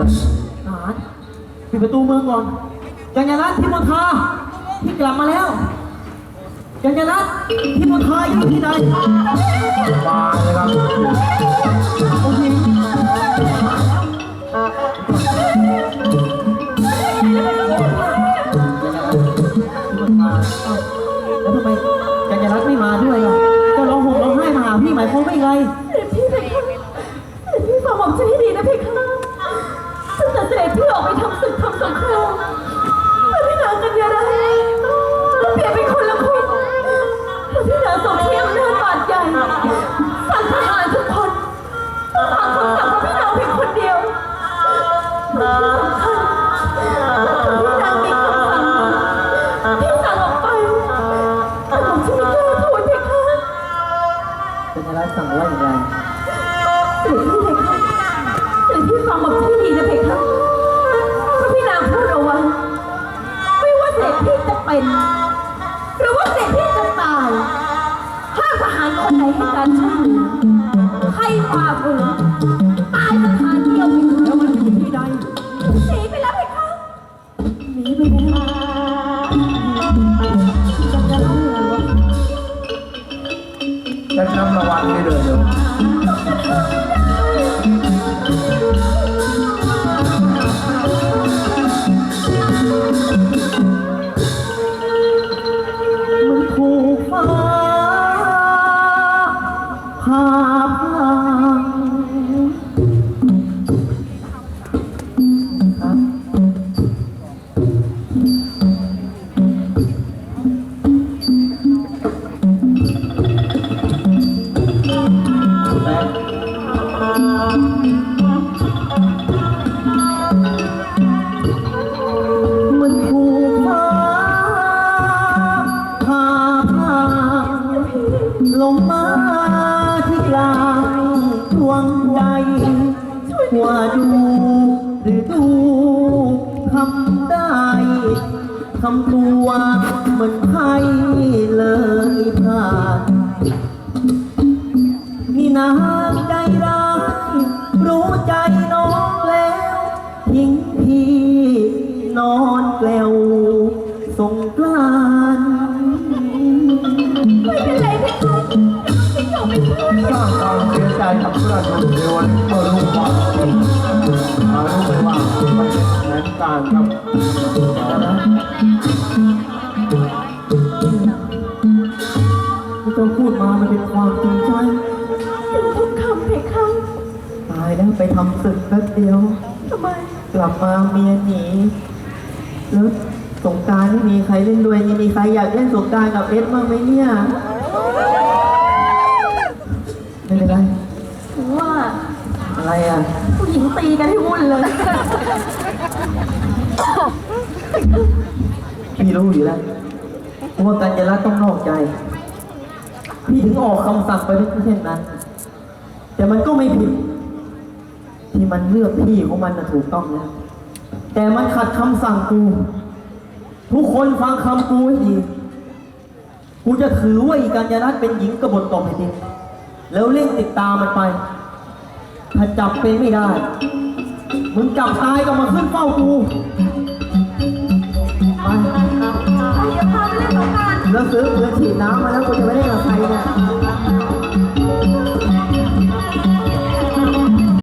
อะไรทหารปิดประตูเมืองก่อนกัญญารัตน์พิมพาพี่กลับมาแล้วกัญญารัตน์พิมพาอยู่ที่ไหนมาเลยครับโอเคพิมพาเอ้าแล้วทำไมกัญญารัตน์ไม่มาด้วยอะเจะร้องห่มร้องไห้มาหาพี่หมายความว่ายังไงเสด็จพี่เพคะเสด็จพี่ฟังผมฉันให้ดี กัญญารัตน์สั่งว่าอย่างไรเสด็จพี่เพคะเสด็จพี่ฟังบอกที่ดีนะเพคะถ้าพี่นางพูดเอาไว้ไม่ว่าเสด็จพี่จะเป็นหรือว่าเสด็จพี่จะตายถ้าทหารคนไหนให้การช่วยเหลือใครฝ่าฝืน ฉันนับรางวัลให้เลยเดี๋ยว ลงมาที่กลางดวงใจว่าดูหรือดูทำได้ทำตัวเหมือนใครเลยผ่านนี่นา นการครับไม่ต้องพูดมามันเป็นความจริงใจถึงทุกคำเพคะตายแล้วไปทำศึกแป๊บเดียว ทำไม กลับมาเมียหนีแล้วสงกรารไม่มีใครเล่นด้วยนี่มีใครอยากเล่นสงกรารกับเอสบ้างไหมเนี่ย ไม่เป็นไร อะไรอะ ผู้หญิงตีกันให้วุ่นเลย พี่รู้อยู่แล้วว่ากัญญาลัตน์ต้องนอกใจ พี่ถึงออกคำสั่งไปด้วยเช่นนั้น แต่มันก็ไม่ผิด ที่มันเลือกพี่ของมันนะถูกต้องแล้วแต่มันขัดคำสั่งกู ทุกคนฟังคำกูให้ดี กูจะถือว่าอีกัญญาลัตน์เป็นหญิงกบฏต่อแผ่นดินแล้วเร่งติดตามมันไป ถ้าจับเป็นไม่ได้ มึงจับตายก็มาขึ้นเฝ้ากู ไปอย่าพาไปเล่นสงกรารแล้วซื้อเรือฉีดน้ำมาแล้วกูจะไปได้กับใครเนี่ย